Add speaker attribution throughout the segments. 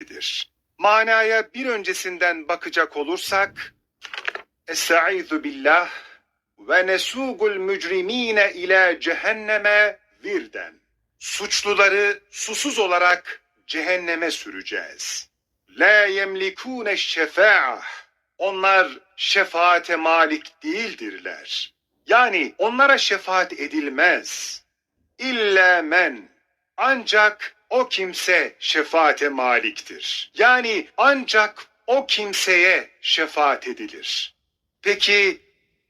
Speaker 1: şefaatidir. Manaya bir öncesinden bakacak olursak Estaizu billah ve nesugul mücrimine ila cehenneme virden. Suçluları susuz olarak cehenneme süreceğiz. La yemlikune şefa'a. Onlar şefaate malik değildirler. Yani onlara şefaat edilmez. İlla men. Ancak o kimse şefaate maliktir. Yani ancak o kimseye şefaat edilir. Peki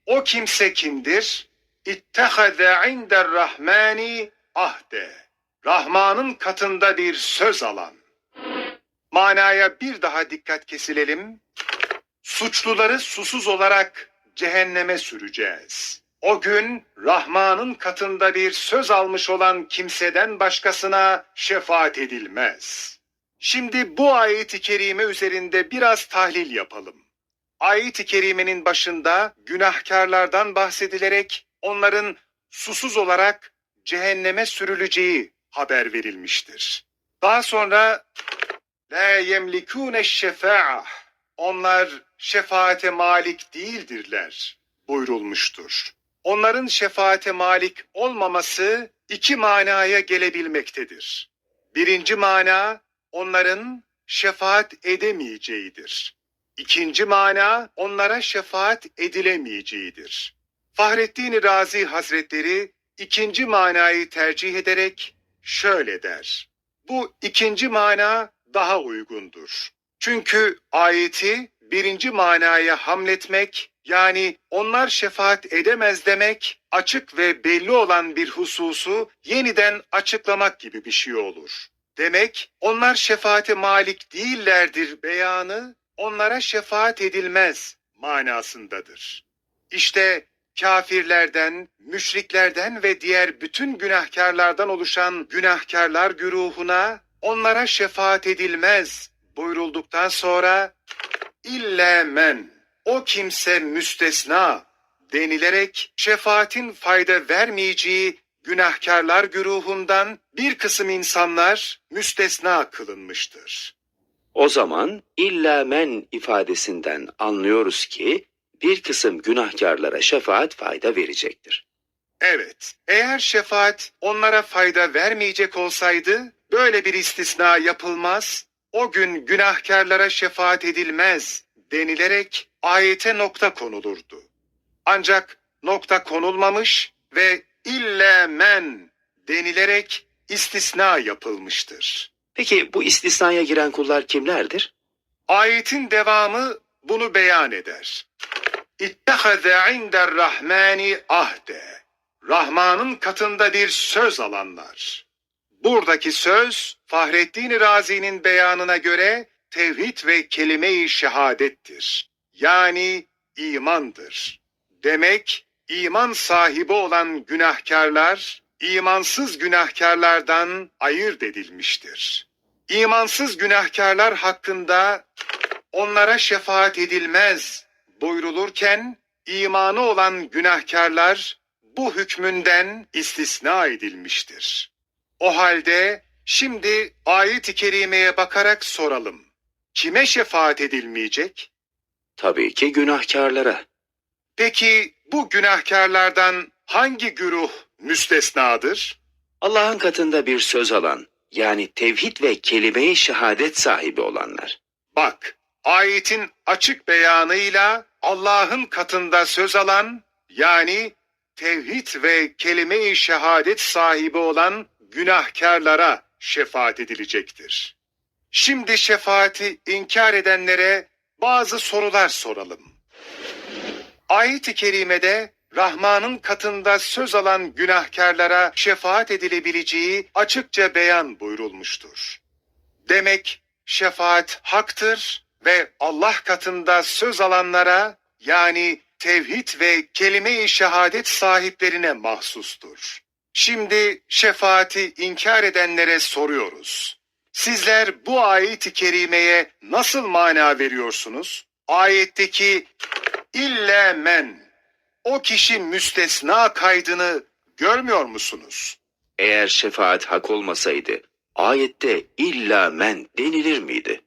Speaker 1: o kimse kimdir? İttehade inder rahmani ahde. Rahman'ın katında bir söz alan. Manaya bir daha dikkat kesilelim. Suçluları susuz olarak cehenneme süreceğiz. O gün Rahman'ın katında bir söz almış olan kimseden başkasına şefaat edilmez. Şimdi bu ayeti kerime üzerinde biraz tahlil yapalım. Ayet-i kerimenin başında günahkarlardan bahsedilerek onların susuz olarak cehenneme sürüleceği haber verilmiştir. Daha sonra la yemlikune şefa'a onlar şefaate malik değildirler buyurulmuştur. Onların şefaate malik olmaması iki manaya gelebilmektedir. Birinci mana onların şefaat edemeyeceğidir. İkinci mana onlara şefaat edilemeyeceğidir. Fahrettin Razi Hazretleri ikinci manayı tercih ederek şöyle der. Bu ikinci mana daha uygundur. Çünkü ayeti birinci manaya hamletmek yani onlar şefaat edemez demek açık ve belli olan bir hususu yeniden açıklamak gibi bir şey olur. Demek onlar şefaate malik değillerdir beyanı onlara şefaat edilmez manasındadır. İşte kafirlerden, müşriklerden ve diğer bütün günahkarlardan oluşan günahkarlar güruhuna onlara şefaat edilmez buyurulduktan sonra illa men o kimse müstesna denilerek şefaatin fayda vermeyeceği günahkarlar güruhundan bir kısım insanlar müstesna kılınmıştır.
Speaker 2: O zaman illa men ifadesinden anlıyoruz ki bir kısım günahkarlara şefaat fayda verecektir.
Speaker 1: Evet, eğer şefaat onlara fayda vermeyecek olsaydı böyle bir istisna yapılmaz, o gün günahkarlara şefaat edilmez denilerek ayete nokta konulurdu. Ancak nokta konulmamış ve illa men denilerek istisna yapılmıştır.
Speaker 2: Peki bu istisnaya giren kullar kimlerdir?
Speaker 1: Ayetin devamı bunu beyan eder. İttehaze inder rahmani ahde. Rahman'ın katında bir söz alanlar. Buradaki söz Fahrettin Razi'nin beyanına göre tevhid ve kelime-i şehadettir. Yani imandır. Demek iman sahibi olan günahkarlar imansız günahkarlardan ayırt edilmiştir. İmansız günahkarlar hakkında onlara şefaat edilmez buyrulurken imanı olan günahkarlar bu hükmünden istisna edilmiştir. O halde şimdi ayet-i kerimeye bakarak soralım. Kime şefaat edilmeyecek?
Speaker 2: Tabii ki günahkarlara.
Speaker 1: Peki bu günahkarlardan hangi güruh müstesnadır?
Speaker 2: Allah'ın katında bir söz alan yani tevhid ve kelime-i şehadet sahibi olanlar.
Speaker 1: Bak, ayetin açık beyanıyla Allah'ın katında söz alan yani tevhid ve kelime-i şehadet sahibi olan günahkarlara şefaat edilecektir. Şimdi şefaati inkar edenlere bazı sorular soralım. Ayet-i kerimede Rahman'ın katında söz alan günahkarlara şefaat edilebileceği açıkça beyan buyurulmuştur. Demek şefaat haktır ve Allah katında söz alanlara yani tevhid ve kelime-i şehadet sahiplerine mahsustur. Şimdi şefaati inkar edenlere soruyoruz. Sizler bu ayet-i kerimeye nasıl mana veriyorsunuz? Ayetteki illa men o kişi müstesna kaydını görmüyor musunuz?
Speaker 2: Eğer şefaat hak olmasaydı ayette illa men denilir miydi?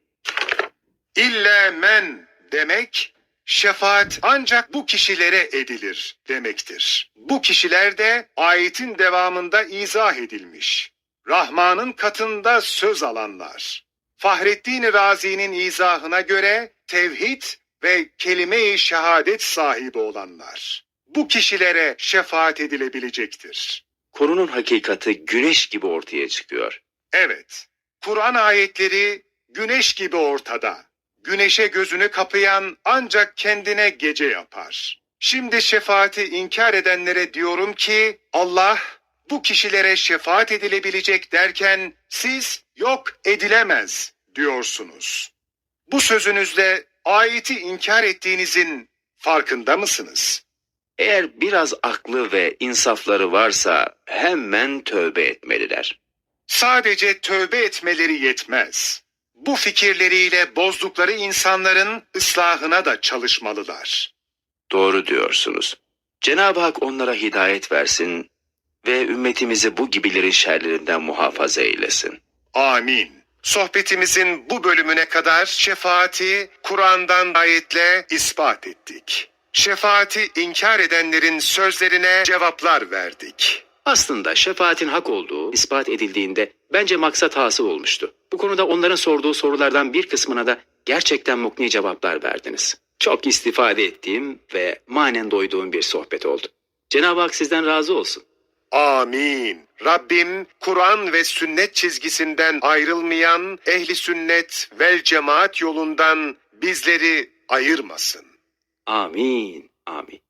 Speaker 1: İlle men demek şefaat ancak bu kişilere edilir demektir. Bu kişiler de ayetin devamında izah edilmiş. Rahman'ın katında söz alanlar. Fahrettin Razi'nin izahına göre tevhid ve kelime-i şehadet sahibi olanlar. Bu kişilere şefaat edilebilecektir.
Speaker 2: Konunun hakikati güneş gibi ortaya çıkıyor.
Speaker 1: Evet, Kur'an ayetleri güneş gibi ortada. Güneşe gözünü kapayan ancak kendine gece yapar. Şimdi şefaati inkar edenlere diyorum ki Allah bu kişilere şefaat edilebilecek derken siz yok edilemez diyorsunuz. Bu sözünüzle ayeti inkar ettiğinizin farkında mısınız?
Speaker 2: Eğer biraz aklı ve insafları varsa hemen tövbe etmeliler.
Speaker 1: Sadece tövbe etmeleri yetmez. Bu fikirleriyle bozdukları insanların ıslahına da çalışmalılar.
Speaker 2: Doğru diyorsunuz. Cenab-ı Hak onlara hidayet versin ve ümmetimizi bu gibilerin şerlerinden muhafaza eylesin.
Speaker 1: Amin. Sohbetimizin bu bölümüne kadar şefaati Kur'an'dan ayetle ispat ettik. Şefaati inkar edenlerin sözlerine cevaplar verdik.
Speaker 2: Aslında şefaatin hak olduğu ispat edildiğinde bence maksat hasıl olmuştu. Bu konuda onların sorduğu sorulardan bir kısmına da gerçekten mukni cevaplar verdiniz. Çok istifade ettiğim ve manen doyduğum bir sohbet oldu. Cenab-ı Hak sizden razı olsun.
Speaker 1: Amin. Rabbim Kur'an ve sünnet çizgisinden ayrılmayan ehli sünnet vel cemaat yolundan bizleri ayırmasın.
Speaker 2: Amin. Amin.